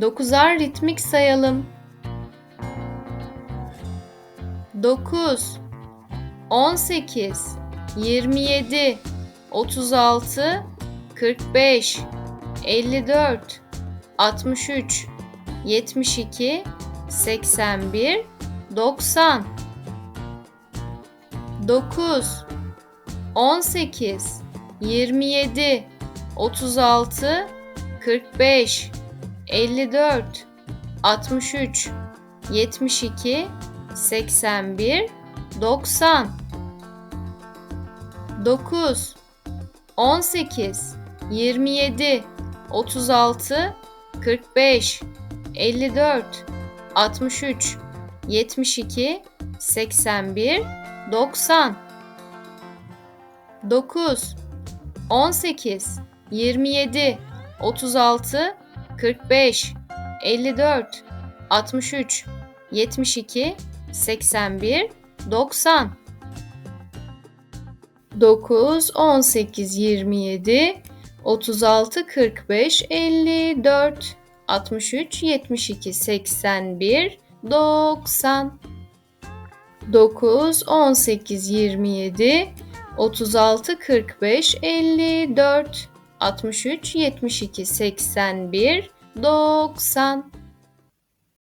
Dokuzar ritmik sayalım. Dokuz, on sekiz, yirmi yedi, otuz altı, kırk beş, elli dört, altmış üç, yetmiş iki, seksen bir, doksan. Dokuz, on sekiz, yirmi yedi, otuz altı, kırk beş, 54 63 72 81 90 9 18 27 36 45 54 63 72 81 90 9 18 27 36 45 54 63 72 81 90 9 18 27 36 45 54 63 72 81 90 9 18 27 36 45 54 63 72 81 90